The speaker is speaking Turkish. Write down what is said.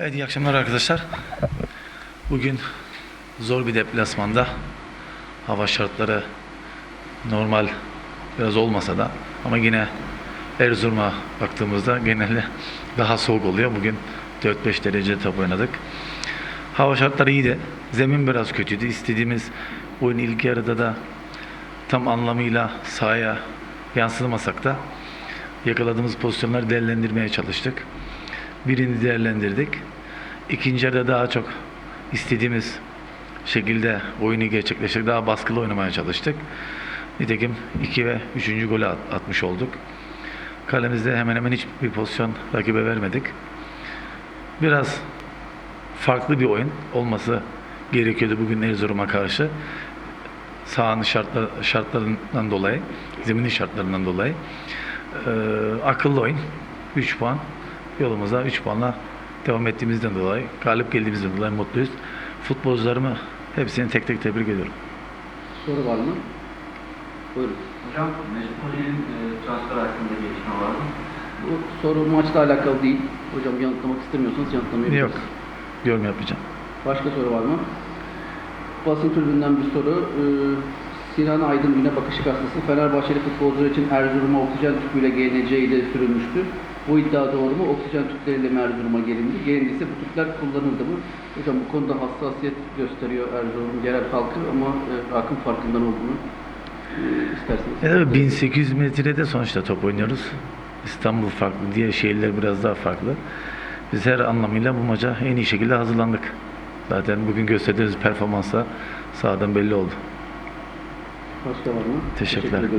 Evet iyi akşamlar arkadaşlar. Bugün zor bir deplasmanda hava şartları normal biraz olmasa da ama yine Erzurum'a baktığımızda genelde daha soğuk oluyor. Bugün 4-5 derece top oynadık. Hava şartları iyiydi. Zemin biraz kötüydü. İstediğimiz oyun ilk yarıda da tam anlamıyla sahaya yansımasak da yakaladığımız pozisyonları değerlendirmeye çalıştık. Birini değerlendirdik. İkinci yarıda daha çok istediğimiz şekilde oyunu gerçekleştirdik. Daha baskılı oynamaya çalıştık. Nitekim 2 ve 3. golü at- atmış olduk. Kalemizde hemen hemen hiçbir pozisyon rakibe vermedik. Biraz farklı bir oyun olması gerekiyordu bugün Erzurum'a karşı. Sahanın şartlar, şartlarından dolayı, zeminin şartlarından dolayı. Ee, akıllı oyun. 3 puan. Yolumuza 3 puanla devam ettiğimizden dolayı, galip geldiğimizden dolayı mutluyuz. Futbolcularımı hepsini tek tek tebrik ediyorum. Soru var mı? Buyurun. Hocam Mesut Hoca'nın e, transfer hakkında gelişme var mı? Bu soru maçla alakalı değil. Hocam yanıtlamak istemiyorsanız yanıtlamayabilirsiniz. Yok. Yorum yapacağım. Başka soru var mı? Basın tribünden bir soru. Ee, Sinan Aydın güne bakışık hastası Fenerbahçeli futbolcular için Erzurum'a oksijen tüpüyle geleceği de sürülmüştü. Bu iddia doğru mu? Oksijen tüpleriyle mi Erzurum'a gelindi? Gelindiyse bu tüpler kullanıldı mı? Hocam bu konuda hassasiyet gösteriyor Erzurum yerel halkı ama e, halkın farkından olduğunu e, isterseniz. Tabii 1800 metrede sonuçta top oynuyoruz. İstanbul farklı, diğer şehirler biraz daha farklı. Biz her anlamıyla bu maça en iyi şekilde hazırlandık. Zaten bugün gösterdiğimiz performansla sahadan belli oldu. Başka var mı? Teşekkürler. Teşekkür.